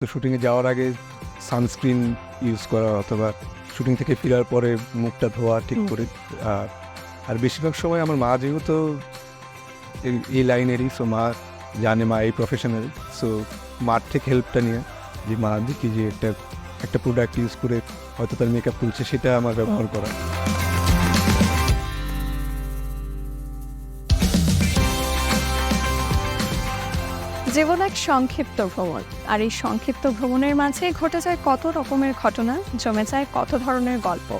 তো শুটিংয়ে যাওয়ার আগে সানস্ক্রিন ইউজ করা অথবা শুটিং থেকে ফেরার পরে মুখটা ধোয়া ঠিক করে আর আর বেশিরভাগ সময় আমার মা যেহেতু এই- এই লাইনেরই সো মা জানে মা এই প্রফেশনাল সো মার থেকে হেল্পটা নিয়ে যে মা দেখি যে একটা একটা প্রোডাক্ট ইউজ করে হয়তো তার মেকআপ তুলছে সেটা আমার ব্যবহার করা। জীবন এক সংক্ষিপ্ত ভ্রমণ। আর এই সংক্ষিপ্ত ভ্রমণের মাঝে ঘটে যায় কত রকমের ঘটনা, জমে যায় কত ধরনের গল্প।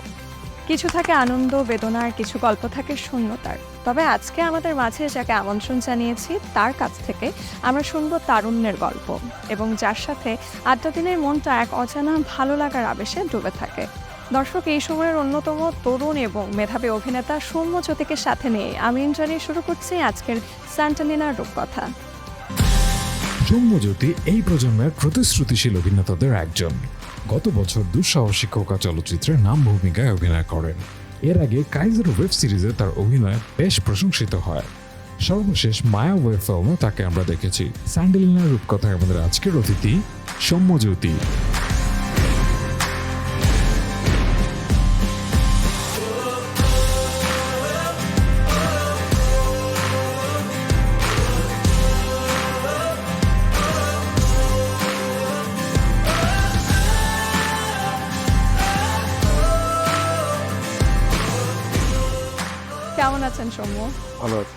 কিছু থাকে আনন্দ বেদনার কিছু গল্প থাকে শূন্যতার। তবে আজকে আমাদের মাঝে যাকে আমন্ত্রণ জানিয়েছি, তার কাছ থেকে আমরা শুনব তারুণ্যের গল্প এবং যার সাথে আড্ডা দিনের মনটা এক অজানা ভালো লাগার আবেশে ডুবে থাকে। দর্শক, এই সময়ের অন্যতম তরুণ এবং মেধাবী অভিনেতা সৌম্য জ্যোতিকে সাথে নিয়ে আমি জানিয়ে শুরু করছি আজকের স্যান্টালিনার রূপকথা। সৌম্যজ্যোতি এই প্রজন্মের প্রতিশ্রুতিশীল অভিনেতাদের একজন। গত বছর দুঃসাহসী কোকা চলচ্চিত্রে নাম ভূমিকায় অভিনয় করেন। এর আগে কাইজার ওয়েব সিরিজে তার অভিনয় বেশ প্রশংসিত হয়। সর্বশেষ মায়া ওয়েব ফিল্মে তাকে আমরা দেখেছি। স্যান্ডেলিনার রূপকথায় আমাদের আজকের অতিথি, সৌম্যজ্যোতি। ভালো আছে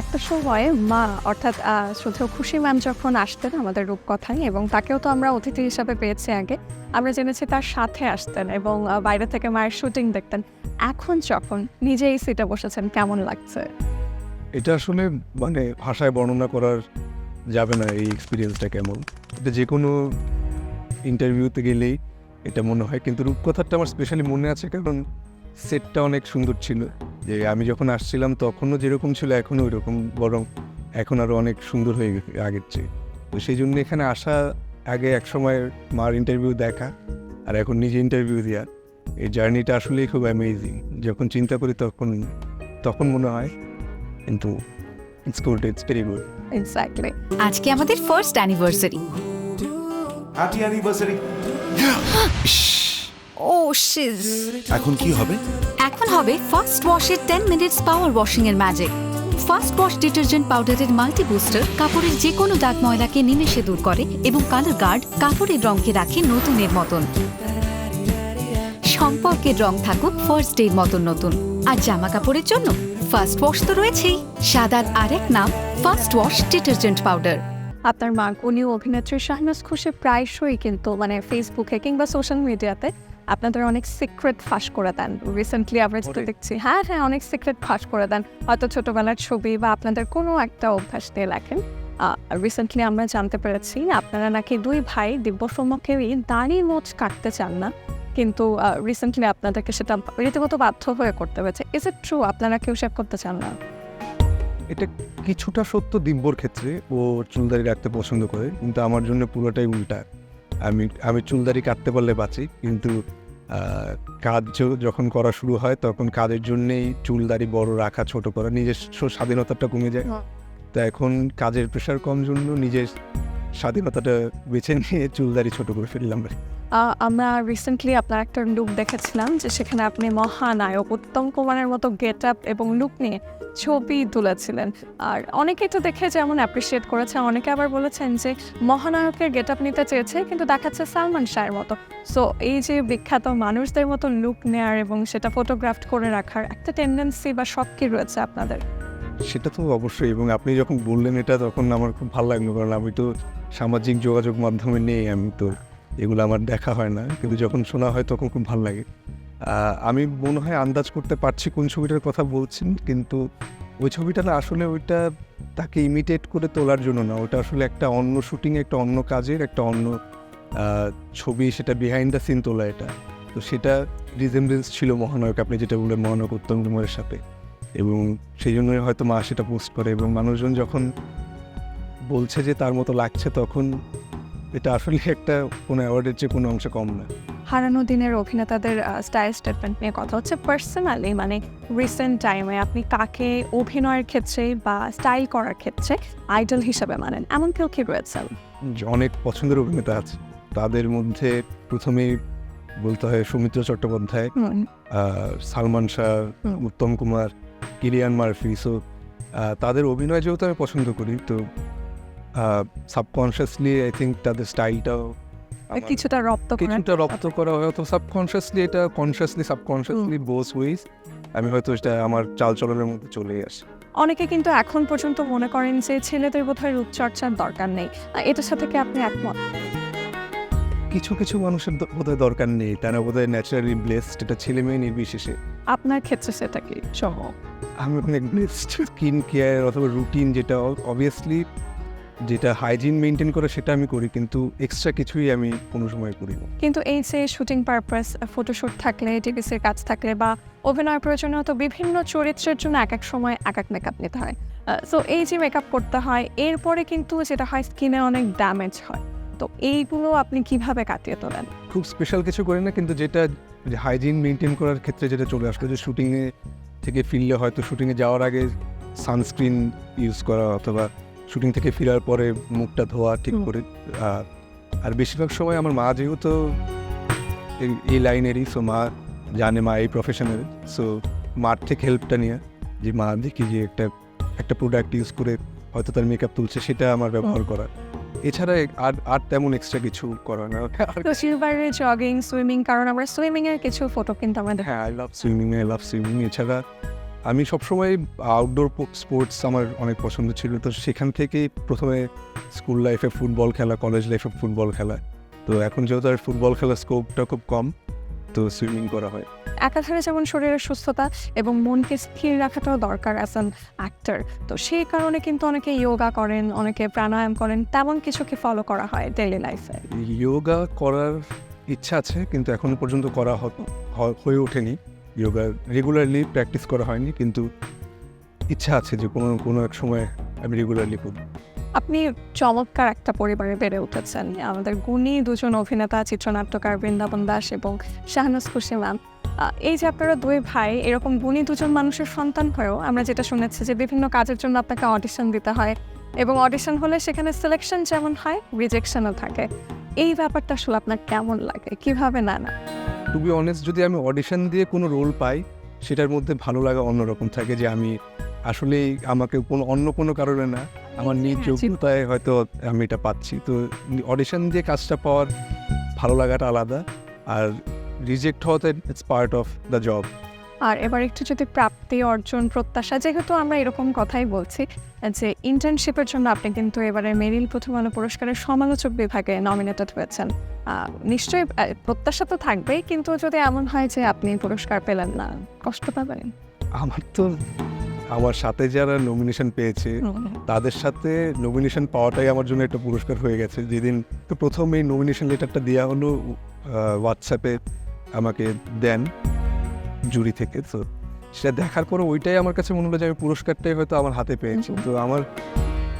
একটা সময় মা অর্থাৎ শ্রদ্ধেয় খুশি ম্যাম যখন আসতেন আমাদের রূপকথায় এবং তাকেও তো আমরা অতিথি হিসাবে পেয়েছি আগে আমরা জেনেছি তার সাথে আসতেন এবং বাইরে থেকে মায়ের শুটিং দেখতেন। এখন যখন নিজে এই সিটে বসেছেন কেমন লাগছে? এটা আসলে মানে ভাষায় বর্ণনা করার যাবে না এই এক্সপিরিয়েন্সটা কেমন। এটা যে কোনো ইন্টারভিউতে গেলেই এটা মনে হয় কিন্তু রূপকথাটা আমার স্পেশালি মনে আছে কারণ সেটটা অনেক সুন্দর ছিল। যে আমি যখন আসছিলাম তখনও যেরকম ছিল এখনও ওই রকম বরং এখন আরও অনেক সুন্দর হয়ে গেছে আগের চেয়ে। তো সেই জন্য এখানে আসা আগে এক সময় মার ইন্টারভিউ দেখা আর এখন নিজে ইন্টারভিউ দেওয়া এই জার্নিটা আসলেই খুব অ্যামেজিং যখন চিন্তা করি তখন তখন মনে হয় কিন্তু it's good it's very good exactly আজকে আমাদের ফার্স্ট অ্যানিভার্সারি হ্যাপি অ্যানিভার্সারি ও শিজ এখন কি হবে? এখন হবে ফার্স্ট ওয়াশের 10 মিনিটস পাওয়ার ওয়াশিং এর ম্যাজিক ফার্স্ট ওয়াশ ডিটারজেন্ট পাউডারের মাল্টি বুস্টার কাপড়ের যে কোনো দাগ ময়লাকে নিমেষে দূর করে এবং কালার গার্ড কাপড়ের রঙকে রাখে নতুনের মতন। সম্পর্কের রং থাকুক ফার্স্ট ডের মতন নতুন। আর জামা কাপড়ের জন্য ফার্স্ট ওয়াশ তো রয়েছেই। সাদার আরেক নাম ফার্স্ট ওয়াশ ডিটারজেন্ট পাউডার আপনার মা উনি অভিনেত্রী শাহনাজ খুশি প্রায়শই কিন্তু মানে ফেসবুকে কিংবা সোশ্যাল মিডিয়াতে আপনাদের অনেক সিক্রেট ফাঁস করে দেন। রিসেন্টলি আমরা যেটা দেখছি। হ্যাঁ হ্যাঁ অনেক সিক্রেট ফাঁস করে দেন। হয়তো ছোটবেলার ছবি বা আপনাদের কোনো একটা অভ্যাস নিয়ে লেখেন। রিসেন্টলি আমরা জানতে পেরেছি আপনারা নাকি দুই ভাই দিব্য সম্মুখেই দাড়ি মোচ কাটতে চান না। কিন্তু রিসেন্টলি আপনাদেরকে সেটা রীতিমতো বাধ্য হয়ে করতে হয়েছে। ইজ ইট ট্রু আপনারা কেউ শেভ করতে চান না? এটা কিছুটা সত্য দিব্যর ক্ষেত্রে ও চুলদারি রাখতে পছন্দ করে কিন্তু আমার জন্য পুরোটাই উল্টা। আমি আমি চুলদারি কাটতে পারলে বাঁচি কিন্তু কাজ যখন করা শুরু হয় তখন কাজের জন্যেই চুলদারি বড় রাখা ছোট করা নিজস্ব স্বাধীনতাটা কমে যায়। তা এখন কাজের প্রেশার কম জন্য নিজের স্বাধীনতাটা বেছে নিয়ে চুলদারি ছোট করে ফেললাম আমরা রিসেন্টলি আপনার একটা লুক দেখেছিলাম যে সেখানে আপনি মহানায়ক উত্তম কুমারের মতো গেট আপ এবং লুক নিয়ে ছবি তুলেছিলেন। আর অনেকে এটা দেখে যেমন অ্যাপ্রিসিয়েট করেছে, অনেকে আবার বলেছেন যে মহানায়কের গেট আপ নিতে চেয়েছে, কিন্তু দেখাচ্ছে সালমান শাহের মতো। সো এই যে বিখ্যাত মানুষদের মতো লুক নেয়ার এবং সেটা ফটোগ্রাফ করে রাখার একটা টেন্ডেন্সি বা শখ কি রয়েছে আপনাদের? সেটা তো অবশ্যই, এবং আপনি যখন বললেন এটা, তখন আমার খুব ভালো লাগল, কারণ আমি তো সামাজিক যোগাযোগ মাধ্যমে নেই আমি তো, এগুলো আমার দেখা হয় না, কিন্তু যখন শোনা হয় তখন খুব ভালো লাগে। আমি মনে হয় আন্দাজ করতে পারছি কোন ছবিটার কথা বলছেন, কিন্তু ওই ছবিটা না আসলে ওইটা তাকে ইমিটেট করে তোলার জন্য না, ওটা আসলে একটা অন্য শুটিং একটা অন্য কাজের, একটা অন্য ছবি, সেটা বিহাইন্ড দ্য সিন তোলা এটা। তো সেটা রিজেম্বলেন্স ছিল মহানায়ক, আপনি যেটা বললেন মহানায়ক উত্তম কুমারের সাথে। এবং সেই জন্যই হয়তো মা সেটা পোস্ট করে এবং মানুষজন যখন বলছে যে তার মতো লাগছে তখন এটা আসলে একটা কোনো অ্যাওয়ার্ডের চেয়ে কোনো অংশে কম না। হারানো দিনের অভিনেতাদের স্টাইল স্টেটমেন্ট নিয়ে কথা হচ্ছে পার্সোনালি মানে রিসেন্ট টাইমে আপনি কাকে অভিনয়ের ক্ষেত্রে বা স্টাইল করার ক্ষেত্রে আইডল হিসাবে মানেন? এমন কেউ কি রয়েছে? অনেক পছন্দের অভিনেতা আছে। তাদের মধ্যে প্রথমেই বলতে হয় Soumitra Chattopadhyay Salman Shah Uttam Kumar Cillian Murphy so তাদের অভিনয় যেহেতু আমি পছন্দ করি তো সাবকনশিয়াসলি আই থিঙ্ক তাদের স্টাইলটাও কিছুটা রপ্ত কিছুটা রপ্ত করা হয়তো সাবকনশিয়াসলি এটা সাবকনশিয়াসলি বোস ওয়েজ আমি হয়তো এটা আমার চালচলনের মধ্যে চলে আসে। অনেকে কিন্তু এখন পর্যন্ত মনে করেন যে ছেলেদের বোধহয় রূপচর্চার দরকার নেই। এটার সাথে কি আপনি একমত? কিছু কিছু মানুষের বোধহয় দরকার নেই তারা বোধহয় ন্যাচারালি ব্লেসড এটা ছেলে মেয়ে নির্বিশেষে। আপনার ক্ষেত্রে সেটা কি? সম আমি অনেক ব্লেসড স্কিন কেয়ার অথবা রুটিন যেটা অবভিয়াসলি যেটা হাইজিন মেনটেন করে সেটা আমি করি কিন্তু এক্সট্রা কিছুই আমি কোনো সময় করি না। কিন্তু এই যে শুটিং পারপাস ফটোশুট থাকলে টিভিসির কাজ থাকলে বা অভিনয় প্রয়োজনীয় তো বিভিন্ন চরিত্রের জন্য এক এক সময় এক এক মেকআপ নিতে হয়। সো এই যে মেকআপ করতে হয় এরপরে কিন্তু যেটা হয় স্কিনে অনেক ড্যামেজ হয়। তো এইগুলো আপনি কীভাবে কাটিয়ে তোলেন? খুব স্পেশাল কিছু করি না কিন্তু যেটা হাইজিন মেনটেন করার ক্ষেত্রে যেটা চলে আসলো যে শুটিংয়ে থেকে ফিরলে হয়তো শুটিংয়ে যাওয়ার আগে সানস্ক্রিন ইউজ করা অথবা শুটিং থেকে ফেরার পরে মুখটা ধোয়া ঠিক করে আর বেশিরভাগ সময় আমার মা যেহেতু এই লাইনেরই সো মা জানে মা এই প্রফেশনের সো মার থেকে হেল্পটা নিয়ে যে মা দেখি যে একটা একটা প্রোডাক্ট ইউজ করে হয়তো তার মেকআপ তুলছে সেটা আমার ব্যবহার করা। এছাড়া আর আর তেমন এক্সট্রা কিছু করা না। সিলভারে জগিং সুইমিং কারণ আমরা সুইমিং এর কিছু ফটো কিন্তু আমাদের হ্যাঁ I love swimming I love swimming এছাড়া আমি সবসময় আউটডোর স্পোর্টস আমার অনেক পছন্দ ছিল। তো সেখান থেকেই প্রথমে স্কুল লাইফে ফুটবল খেলা কলেজ লাইফে ফুটবল খেলা। তো এখন যেহেতু আর ফুটবল খেলার স্কোপটা খুব কম তো সুইমিং করা হয়। একাধারে যেমন শরীরের সুস্থতা এবং মনকে স্থির রাখাটাও দরকার অ্যাজ অ্যান অ্যাক্টার তো সেই কারণে কিন্তু অনেকে যোগা করেন অনেকে প্রাণায়াম করেন তেমন কিছুকে ফলো করা হয় ডেইলি লাইফে যোগা করার ইচ্ছা আছে কিন্তু এখনও পর্যন্ত করা হয়ে ওঠেনি। যোগা রেগুলারলি প্র্যাকটিস করা হয়নি কিন্তু ইচ্ছা আছে যে কোনো কোনো এক সময় আমি রেগুলারলি করব। আপনি চমৎকার একটা পরিবারে বেড়ে উঠেছেন। আমাদের গুণী দুজন অভিনেতা, চিত্রনাট্যকার বৃন্দাবন দাস এবং শাহনাজ খুশি ম্যাম। এই যে আপনারা দুই ভাই, এরকম গুণী দুজন মানুষের সন্তান হয়েও আমরা যেটা শুনেছি যে বিভিন্ন কাজের জন্য আপনাকে অডিশন দিতে হয় এবং অডিশন হলে সেখানে সিলেকশন যেমন হয় রিজেকশনও থাকে। এই ব্যাপারটা আসলে আপনার কেমন লাগে? কীভাবে না না টু বি অনেস্ট যদি আমি অডিশন দিয়ে কোনো রোল পাই, সেটার মধ্যে ভালো লাগা অন্যরকম থাকে যে আমি আসলে আমাকে কোনো, অন্য কোনো কারণে না আমার নিজ হ্যাঁ, যোগ্যতায় হয়তো আমি এটা পাচ্ছি। তো অডিশন দিয়ে কাজটা পাওয়ার ভালো লাগাটা আলাদা আর রিজেক্ট হওয়াতে it's part of the job আর এবার একটু যদি প্রাপ্তি অর্জন প্রত্যাশা যেহেতু আমরা এরকম কথাই বলছি যে ইন্টার্নশিপের জন্য আপনি কিন্তু এবারে মেরিল প্রথম আলো পুরস্কারের সমালোচক বিভাগে নমিনেটেড হয়েছেন। নিশ্চয়ই প্রত্যাশা তো থাকবেই কিন্তু যদি এমন হয় যে আপনি পুরস্কার পেলেন না কষ্ট পাবেন। আমার তো আমার সাথে যারা নমিনেশন পেয়েছে তাদের সাথে নমিনেশন পাওয়াটাই আমার জন্য একটা পুরস্কার হয়ে গেছে। যেদিন তো প্রথম এই নমিনেশন লেটারটা দেওয়া হলো হোয়াটসঅ্যাপে আমাকে দেন জুরি থেকে। তো সেটা দেখার পরে ওইটাই আমার কাছে মনে হলো যে আমি পুরস্কারটাই হয়তো আমার হাতে পেয়েছি। তো আমার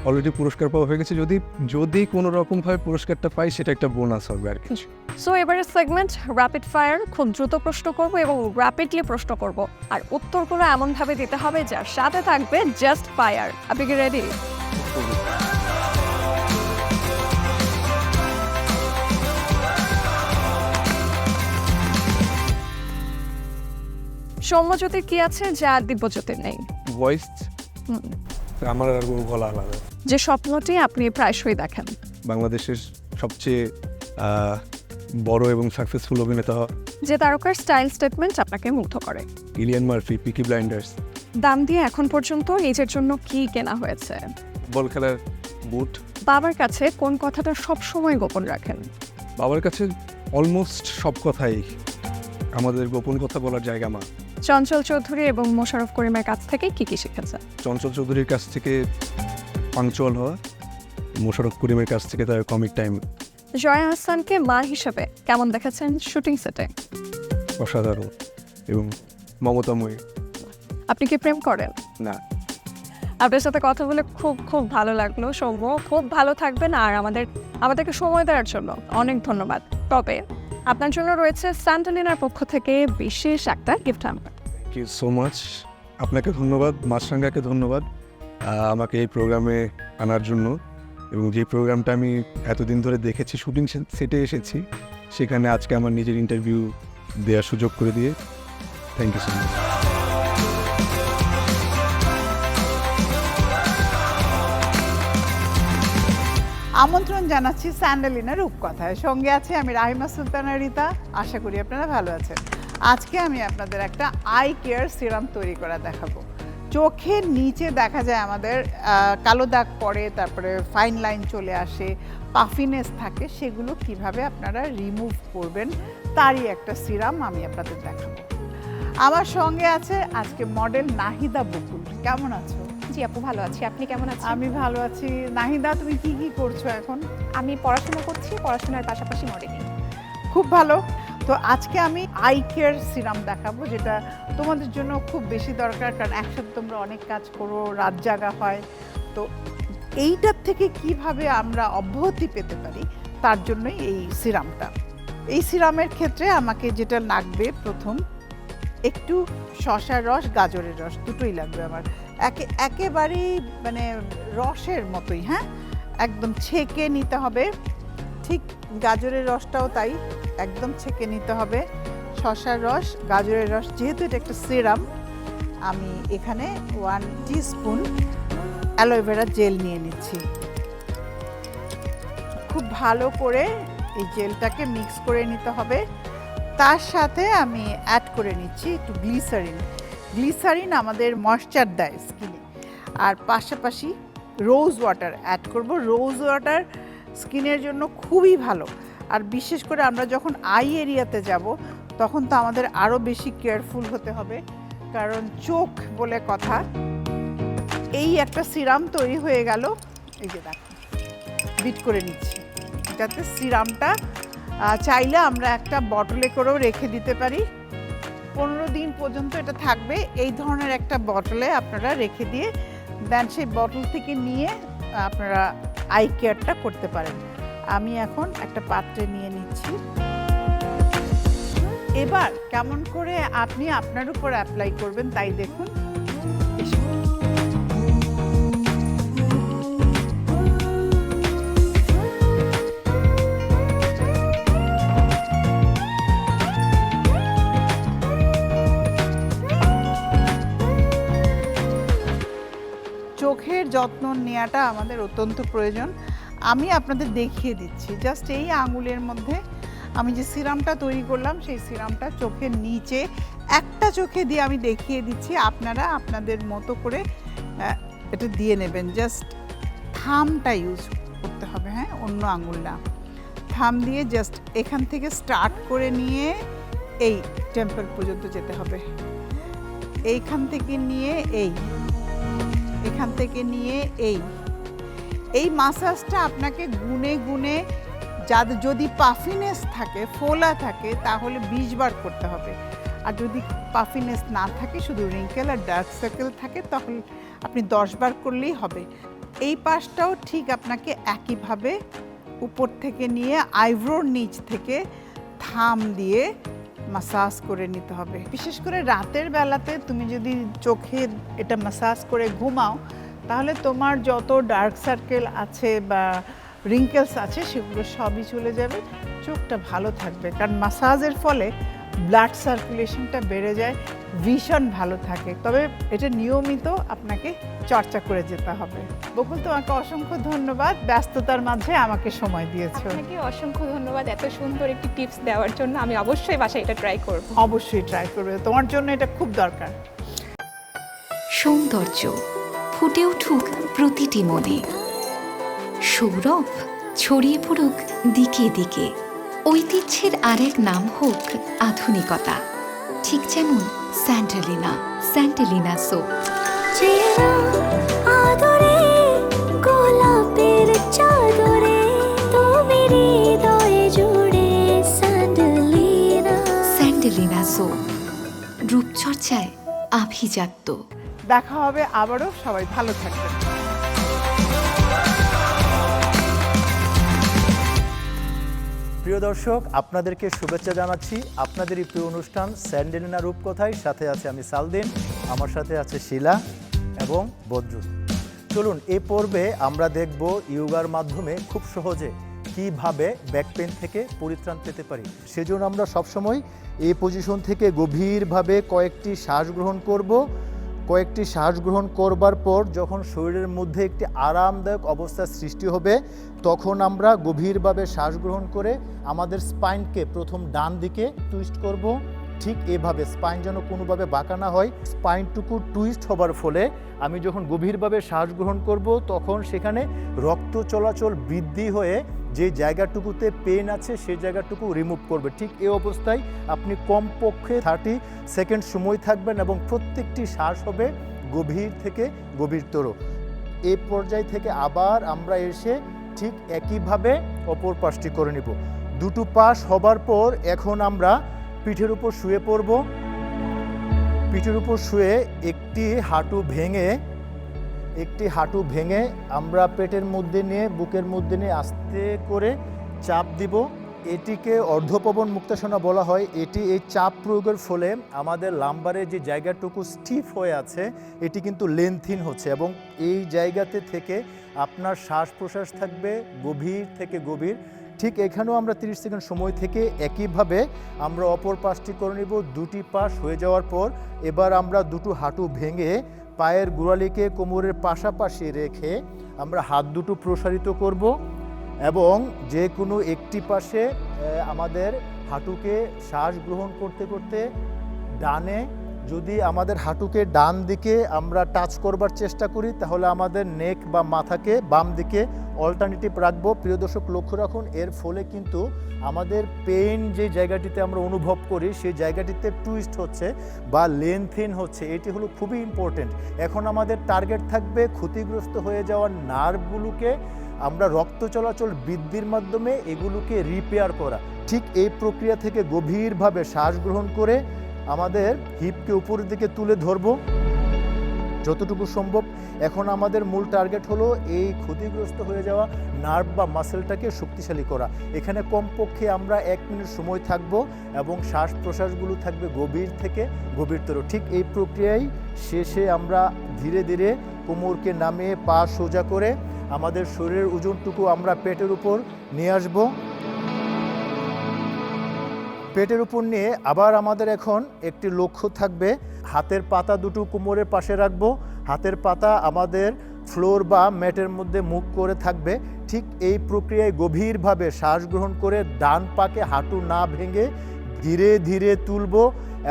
অলরেডি পুরস্কার পাওয়া হয়ে গেছে। যদি যদি কোনো রকমভাবে পুরস্কারটা পাই সেটা একটা বোনাস হবে আর কিছু সো এবারে সেগমেন্ট র্যাপিড ফায়ার খুব দ্রুত প্রশ্ন করব এবং র্যাপিডলি প্রশ্ন করব। আর উত্তরগুলো এমনভাবে দিতে হবে যার সাথে থাকবে জাস্ট ফায়ার আপনি কি রেডি সৌম্যজ্যোতির কি আছে যা দিব্যজ্যোতির নেই? ভয়েস। আমার আর গলা আলাদা। যে স্বপ্নটি আপনি প্রায়শই দেখেন। বাংলাদেশের সবচেয়ে বড় এবং সাকসেসফুল অভিনেতা যে তারকার স্টাইল স্টেটমেন্ট আপনাকে মুগ্ধ করে। ইলিয়ান মার্ফি পিকি ব্লাইন্ডার্স দাম দিয়ে এখন পর্যন্ত নিজের জন্য কি কেনা হয়েছে? বল খেলার বুট বাবার কাছে কোন কথাটা সবসময় গোপন রাখেন? বাবার কাছে অলমোস্ট সব কথাই। আমাদের গোপন কথা বলার জায়গা মা। চঞ্চল চৌধুরী এবং মোশারফ করিমের কাছ থেকে কি কি শিখেছেন? চঞ্চল চৌধুরীর কাছ থেকে পাংচুয়াল হওয়া মোশারফ করিমের কাছ থেকে তার কমিক টাইম জয়া হাসানকে মা হিসেবে কেমন দেখাচ্ছেন শুটিং সেটে অসাধারণ। এবং মমতাময়ী আপনি কি প্রেম করেন? না। আপনার সাথে কথা বলে খুব খুব ভালো লাগল সৌম্য। খুব ভালো থাকবেন আর আমাদের আমাদেরকে সময় দেওয়ার জন্য অনেক ধন্যবাদ। তবে আপনার জন্য রয়েছে স্যান্টালিনার পক্ষ থেকে বিশেষ একটা gift hamper thank you so much আপনাকে ধন্যবাদ মাসরাঙ্গাকে ধন্যবাদ। আমাকে এই প্রোগ্রামে আনার জন্য এবং যে প্রোগ্রামটা আমি এতদিন ধরে দেখেছি, শুটিং সেটে এসেছি, সেখানে আজকে আমার নিজের ইন্টারভিউ দেওয়ার সুযোগ করে দিয়ে থ্যাংক ইউ সো মাচ আমন্ত্রণ জানাচ্ছি স্যান্ডেলিনা রূপকথায়। সঙ্গে আছে আমি রাহিমা সুলতানা রিতা। আশা করি আপনারা ভালো আছেন। আজকে আমি আপনাদের একটা আই কেয়ার সিরাম তৈরি করা দেখাবো। চোখের নিচে দেখা যায় আমাদের কালো দাগ পড়ে তারপরে ফাইন লাইন চলে আসে পাফিনেস থাকে সেগুলো কীভাবে আপনারা রিমুভ করবেন তারই একটা সিরাম আমি আপনাদের দেখাবো। আমার সঙ্গে আছে আজকে মডেল নাহিদা বকুল। কেমন আছো? জি আপু ভালো আছি। আপনি কেমন আছেন? আমি ভালো আছি। নাহিদা তুমি কি কি করছ এখন? আমি পড়াশোনা করছি পড়াশোনার পাশাপাশি মডেলিং খুব ভালো। তো আজকে আমি আই কেয়ার সিরাম দেখাবো, যেটা তোমাদের জন্য খুব বেশি দরকার, কারণ একসাথে তোমরা অনেক কাজ করো, রাত জাগা হয়। তো এইটার থেকে কীভাবে আমরা অব্যাহতি পেতে পারি, তার জন্যই এই সিরামটা এই সিরামের ক্ষেত্রে আমাকে যেটা লাগবে প্রথম, একটু শশার রস, গাজরের রস, দুটোই লাগবে আমার। একে, একেবারেই মানে রসের মতোই হ্যাঁ? একদম ছেঁকে নিতে হবে। ঠিক গাজরের রসটাও তাই একদম ছেঁকে নিতে হবে। শশার রস, গাজরের রস, যেহেতু এটা একটা সিরাম, আমি এখানে ওয়ান স্পুন অ্যালোভেরা জেল নিয়ে নিচ্ছি। খুব ভালো করে এই জেলটাকে মিক্স করে নিতে হবে। তার সাথে আমি অ্যাড করে নিচ্ছি একটু গ্লিসারিন গ্লিসারিন আমাদের ময়শ্চার দেয় স্কিনে আর পাশাপাশি রোজ ওয়াটার অ্যাড করব। রোজ ওয়াটার স্কিনের জন্য খুবই ভালো। আর বিশেষ করে আমরা যখন আই এরিয়াতে যাব, তখন তো আমাদের আরও বেশি কেয়ারফুল হতে হবে। কারণ চোখ বলে কথা। এই একটা সিরাম তৈরি হয়ে গেল। এই যে দেখো, বিট করে নিচ্ছি। যাতে সিরামটা চাইলে আমরা একটা বটলে করেও রেখে দিতে পারি। পনেরো দিন পর্যন্ত এটা থাকবে। এই ধরনের একটা বটলে আপনারা রেখে দিয়ে, দেন সেই বটল থেকে নিয়ে আপনারা আই কেয়ারটা করতে পারেন। আমি এখন একটা পাত্রে নিয়ে নিচ্ছি। এবার কেমন করে আপনি আপনার উপর অ্যাপ্লাই করবেন তাই দেখুন। নেওয়াটা আমাদের অত্যন্ত প্রয়োজন। আমি আপনাদের দেখিয়ে দিচ্ছি। জাস্ট এই আঙুলের মধ্যে আমি যে সিরামটা তৈরি করলাম, সেই সিরামটা চোখের নিচে একটা চোখে দিয়ে আমি দেখিয়ে দিচ্ছি। আপনারা আপনাদের মতো করে এটা দিয়ে নেবেন। জাস্ট থামটা ইউজ করতে হবে হ্যাঁ অন্য আঙুল না থাম দিয়ে জাস্ট এখান থেকে স্টার্ট করে নিয়ে এই টেম্পল পর্যন্ত যেতে হবে। এইখান থেকে নিয়ে এই এখান থেকে নিয়ে এই। এই মাসাজটা আপনাকে গুনে গুনে যাদের যদি পাফিনেস থাকে, ফোলা থাকে, তাহলে বিশ বার করতে হবে। আর যদি পাফিনেস না থাকে, শুধু রিঙ্কেল আর ডার্ক সার্কেল থাকে তখন আপনি দশ বার করলেই হবে। এই পাশটাও ঠিক আপনাকে একইভাবে উপর থেকে নিয়ে আইব্রোর নিচ থেকে থাম দিয়ে মাসাজ করে নিতে হবে। বিশেষ করে রাতের বেলাতে তুমি যদি চোখে এটা মাসাজ করে ঘুমাও, তাহলে তোমার যত ডার্ক সার্কেল আছে বা রিঙ্কেলস আছে, সেগুলো সবই চলে যাবে। চোখটা ভালো থাকবে। কারণ মাসাজের ফলে ব্লাড সার্কুলেশনটা বেড়ে যায় ভীষণ ভালো থাকে। তবে এটা নিয়মিত আপনাকে চর্চা করে যেতে হবে। বকুল তোমাকে অসংখ্য ধন্যবাদ। ব্যস্ততার মাঝে আমাকে সময় দিয়েছ। আপনাকে অসংখ্য ধন্যবাদ এত সুন্দর একটি টিপস দেওয়ার জন্য। আমি অবশ্যই বাসায় এটা ট্রাই করব। অবশ্যই ট্রাই করবে। তোমার জন্য এটা খুব দরকার। সৌন্দর্য ফুটে উঠুক প্রতিটি মনে। সৌরভ ছড়িয়ে পড়ুক দিকে দিকে। ঐতিহ্যের আরেক নাম হোক আধুনিকতা। ঠিক যেমন Sandalina Sandalina soap. Sandalina soap রূপচর্চায় আভিজাত্য। দেখা হবে আবারও সবাই ভালো থাকবেন। প্রিয় দর্শক, আপনাদেরকে শুভেচ্ছা জানাচ্ছি। আপনাদেরই প্রিয় অনুষ্ঠান স্যান্ডেলিনা রূপকথায়। সাথে আছে আমি সালদিন, আমার সাথে আছে শিলা এবং বদ্রু চলুন এই পর্বে আমরা দেখব ইয়োগার মাধ্যমে খুব সহজে কীভাবে ব্যাক পেন থেকে পরিত্রাণ পেতে পারি। সেজন্য আমরা সবসময় এই পজিশন থেকে গভীরভাবে কয়েকটি শ্বাস গ্রহণ করব। কয়েকটি শ্বাস গ্রহণ করবার পর যখন শরীরের মধ্যে একটি আরামদায়ক অবস্থার সৃষ্টি হবে, তখন আমরা গভীরভাবে শ্বাস গ্রহণ করে আমাদের স্পাইনকে প্রথম ডান দিকে টুইস্ট করব। ঠিক এভাবে স্পাইন যেন কোনোভাবে বাঁকা না হয়, স্পাইনটুকু টুইস্ট হবার ফলে আমি যখন গভীরভাবে শ্বাস গ্রহণ করব, তখন সেখানে রক্ত চলাচল বৃদ্ধি হয়ে যে জায়গাটুকুতে পেন আছে সেই জায়গাটুকু রিমুভ করবে। ঠিক এই অবস্থায় আপনি কমপক্ষে থার্টি সেকেন্ড সময় থাকবেন এবং প্রত্যেকটি শ্বাস হবে গভীর থেকে গভীরতর। এই পর্যায় থেকে আবার আমরা এসে ঠিক একইভাবে অপর পাশটি করে নিব। দুটো পাশ হবার পর এখন আমরা পিঠের উপর শুয়ে পড়ব। পিঠের উপর শুয়ে একটি হাঁটু ভেঙে একটি হাঁটু ভেঙে আমরা পেটের মধ্যে নিয়ে, বুকের মধ্যে নিয়ে আস্তে করে চাপ দিব। এটিকে অর্ধপবন মুক্তাসনা বলা হয়। এটি এই চাপ প্রয়োগের ফলে আমাদের লাম্বারে যে জায়গাটুকু স্টিফ হয়ে আছে, এটি কিন্তু লেন্থিন হচ্ছে এবং এই জায়গাতে থেকে আপনার শ্বাস প্রশ্বাস থাকবে গভীর থেকে গভীর। ঠিক এখানেও আমরা 30 সেকেন্ড সময় থেকে একইভাবে আমরা অপর পাশটি করে নিব। দুটি পাশ হয়ে যাওয়ার পর এবার আমরা দুটো হাঁটু ভেঙে পায়ের গোড়ালিকে কোমরের পাশাপাশি রেখে আমরা হাত দুটো প্রসারিত করব এবং যে কোনো একটি পাশে আমাদের হাঁটুকে শ্বাস গ্রহণ করতে করতে ডানে যদি আমাদের হাঁটুকে ডান দিকে আমরা টাচ করবার চেষ্টা করি, তাহলে আমাদের নেক বা মাথাকে বাম দিকে অল্টারনেটিভ রাখব। প্রিয় দর্শক, লক্ষ্য রাখুন, এর ফলে কিন্তু আমাদের পেন যে জায়গাটিতে আমরা অনুভব করি, সেই জায়গাটিতে টুইস্ট হচ্ছে বা লেনথিন হচ্ছে। এটি হলো খুবই ইম্পর্টেন্ট এখন আমাদের টার্গেট থাকবে ক্ষতিগ্রস্ত হয়ে যাওয়া নার্ভগুলোকে আমরা রক্ত চলাচল বৃদ্ধির মাধ্যমে এগুলোকে রিপেয়ার করা। ঠিক এই প্রক্রিয়া থেকে গভীরভাবে শ্বাস গ্রহণ করে আমাদের হিপকে উপরের দিকে তুলে ধরবো। যতটুকু সম্ভব, এখন আমাদের মূল টার্গেট হলো এই ক্ষতিগ্রস্ত হয়ে যাওয়া নার্ভ বা মাসেলটাকে শক্তিশালী করা। এখানে কমপক্ষে আমরা এক মিনিট সময় থাকব এবং শ্বাস প্রশ্বাসগুলো থাকবে গভীর থেকে গভীরতর ঠিক এই প্রক্রিয়ায় শেষে আমরা ধীরে ধীরে কোমরকে নামিয়ে পা সোজা করে আমাদের শরীরের ওজনটুকু আমরা পেটের উপর নিয়ে আসব। পেটের উপর নিয়ে আবার আমাদের এখন একটি লক্ষ্য থাকবে। হাতের পাতা দুটো কোমরের পাশে রাখব। হাতের পাতা আমাদের ফ্লোর বা ম্যাটের মধ্যে মুখ করে থাকবে। ঠিক এই প্রক্রিয়ায় গভীরভাবে শ্বাস গ্রহণ করে ডান পাকে হাঁটু না ভেঙে ধীরে ধীরে তুলব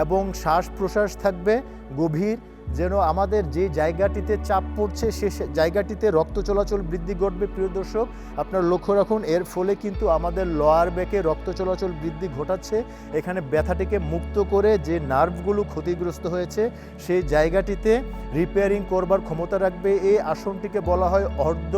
এবং শ্বাস প্রশ্বাস থাকবে গভীর। যেন আমাদের যে জায়গাটিতে চাপ পড়ছে, সে জায়গাটিতে রক্ত চলাচল বৃদ্ধি ঘটবে, প্রিয় দর্শক। আপনার লক্ষ্য রাখুন, এর ফলে কিন্তু আমাদের লোয়ার ব্যাকে রক্ত চলাচল বৃদ্ধি ঘটাচ্ছে। এখানে ব্যথাটিকে মুক্ত করে যে নার্ভগুলো ক্ষতিগ্রস্ত হয়েছে, সেই জায়গাটিতে রিপেয়ারিং করবার ক্ষমতা রাখবে। এই আসনটিকে বলা হয় অর্ধ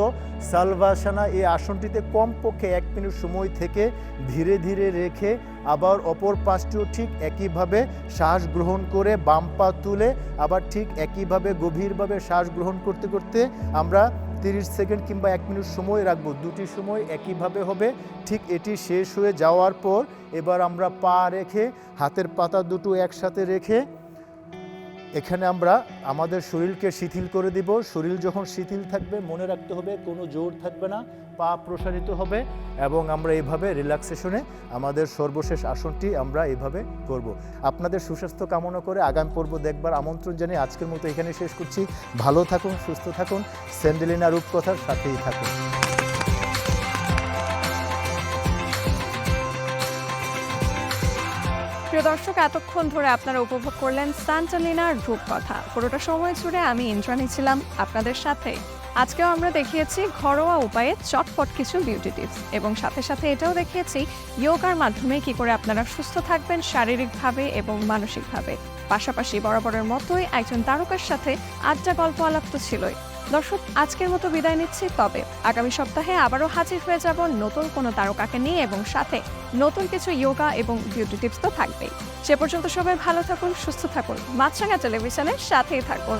সালভাসানা। এই আসনটিতে কমপক্ষে এক মিনিট সময় থেকে ধীরে ধীরে রেখে আবার অপর পাশটিও ঠিক একইভাবে শ্বাস গ্রহণ করে বাম পা তুলে আবার ঠিক একইভাবে গভীরভাবে শ্বাস গ্রহণ করতে করতে আমরা তিরিশ সেকেন্ড কিংবা এক মিনিট সময় রাখব। দুটি সময় একইভাবে হবে। ঠিক এটি শেষ হয়ে যাওয়ার পর এবার আমরা পা রেখে হাতের পাতা দুটো একসাথে রেখে এখানে আমরা আমাদের শরীরকে শিথিল করে দিব। শরীর যখন শিথিল থাকবে, মনে রাখতে হবে কোনো জোর থাকবে না, পা প্রসারিত হবে এবং আমরা এইভাবে রিল্যাক্সেশনে আমাদের সর্বশেষ আসনটি আমরা এইভাবে করব। আপনাদের সুস্বাস্থ্য কামনা করে আগামী পর্ব দেখবার আমন্ত্রণ জানিয়ে আজকের মতো এখানে শেষ করছি। ভালো থাকুন, সুস্থ থাকুন। স্যান্ডেলিনা রূপকথার সাথেই থাকুন। প্রিয় দর্শক, এতক্ষণ ধরে আপনারা উপভোগ করলেন সান্টালিনার রূপকথা। পুরোটা সময় জুড়ে আমি ইন্দ্রাণী ছিলাম আপনাদের সাথে। আজকেও আমরা দেখিয়েছি ঘরোয়া উপায়ে চটপট কিছু বিউটি টিপস এবং সাথে সাথে এটাও দেখিয়েছি যোগার মাধ্যমে কি করে আপনারা সুস্থ থাকবেন শারীরিকভাবে এবং মানসিকভাবে। পাশাপাশি বরাবরের মতোই একজন তারকার সাথে আড্ডা গল্প আলাপ তো ছিলই। দর্শক, আজকের মতো বিদায় নিচ্ছি। তবে আগামী সপ্তাহে আবারও হাজির হয়ে যাব নতুন কোনো তারকাকে নিয়ে এবং সাথে নতুন কিছু ইয়োগা এবং বিউটি টিপস তো থাকবেই। সে পর্যন্ত সবাই ভালো থাকুন, সুস্থ থাকুন। মাছরাঙা টেলিভিশনের সাথেই থাকুন।